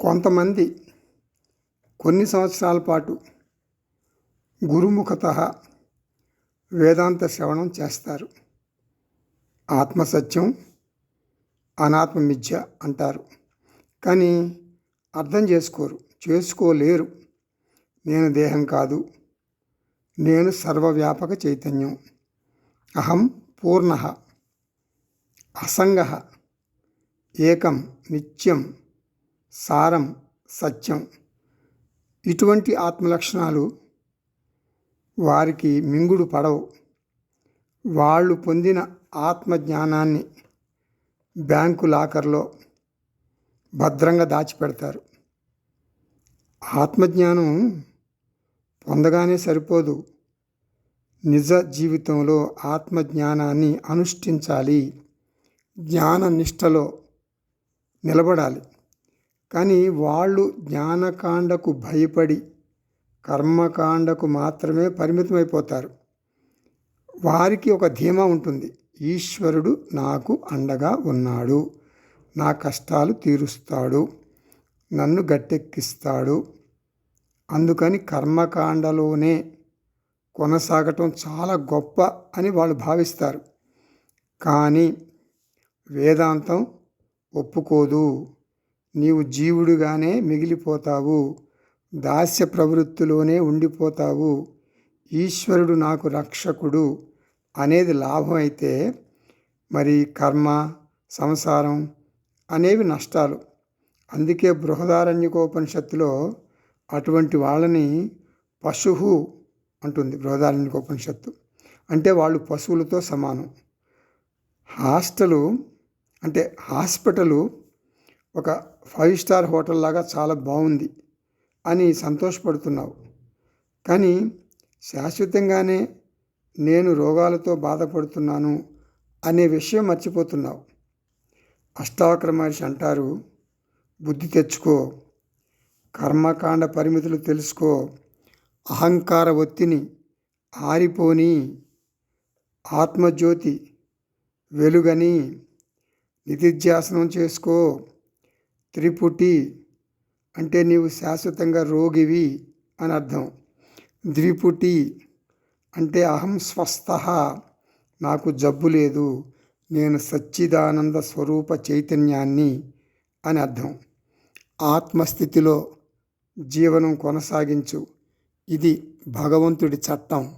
కొంతమంది కొన్ని సంవత్సరాల పాటు గురుముఖత వేదాంత శ్రవణం చేస్తారు. ఆత్మసత్యం అనాత్మ మిథ్య అంటారు. కానీ అర్థం చేసుకోరు చేసుకోలేరు. నేను దేహం కాదు నేను సర్వవ్యాపక చైతన్యం. అహం పూర్ణ అసంగ ఏకం నిత్యం సారం సత్యం ఇటువంటి ఆత్మలక్షణాలు వారికి మింగుడు పడవు. వాళ్ళు పొందిన ఆత్మజ్ఞానాన్ని బ్యాంకు లాకర్లో భద్రంగా దాచిపెడతారు. ఆత్మజ్ఞానం పొందగానే సరిపోదు. నిజ జీవితంలో ఆత్మజ్ఞానాన్ని అనుష్ఠించాలి. జ్ఞాన నిష్టలో నిలబడాలి. కానీ వాళ్ళు జ్ఞానకాండకు భయపడి కర్మకాండకు మాత్రమే పరిమితమైపోతారు. వారికి ఒక ధీమా ఉంటుంది. ఈశ్వరుడు నాకు అండగా ఉన్నాడు. నా కష్టాలు తీరుస్తాడు. నన్ను గట్టెక్కిస్తాడు. అందుకని కర్మకాండలోనే కొనసాగటం చాలా గొప్ప అని వాళ్ళు భావిస్తారు. కానీ వేదాంతం ఒప్పుకోదు. నీవు జీవుడుగానే మిగిలిపోతావు. దాస్య ప్రవృత్తిలోనే ఉండిపోతావు. ఈశ్వరుడు నాకు రక్షకుడు అనేది లాభం అయితే మరి కర్మ సంసారం అనేవి నష్టాలు. అందుకే బృహదారణ్యకోపనిషత్తులో అటువంటి వాళ్ళని పశువు అంటుంది బృహదారణ్యకోపనిషత్తు. అంటే వాళ్ళు పశువులతో సమానం. హాస్టలు అంటే హాస్పిటలు ఒక ఫైవ్ స్టార్ హోటల్ లాగా చాలా బాగుంది అని సంతోషపడుతున్నావు. కానీ శాశ్వతంగానే నేను రోగాలతో బాధపడుతున్నాను అనే విషయం మర్చిపోతున్నావు. అష్టావక్ర మహర్షి అంటారు బుద్ధి తెచ్చుకో కర్మకాండ పరిమితులు తెలుసుకో అహంకార ఒత్తిని ఆరిపోని ఆత్మజ్యోతి వెలుగని నిధిధ్యాసనం చేసుకో త్రిపుటి అంటే నీవు శాశ్వతంగా రోగివి అని అర్థం. ద్విపుటి అంటే అహం స్వస్థ నాకు జబ్బు లేదు నేను సచ్చిదానంద స్వరూప చైతన్యాన్ని అని అర్థం. ఆత్మస్థితిలో జీవనం కొనసాగించు. ఇది భగవంతుడి చట్టం.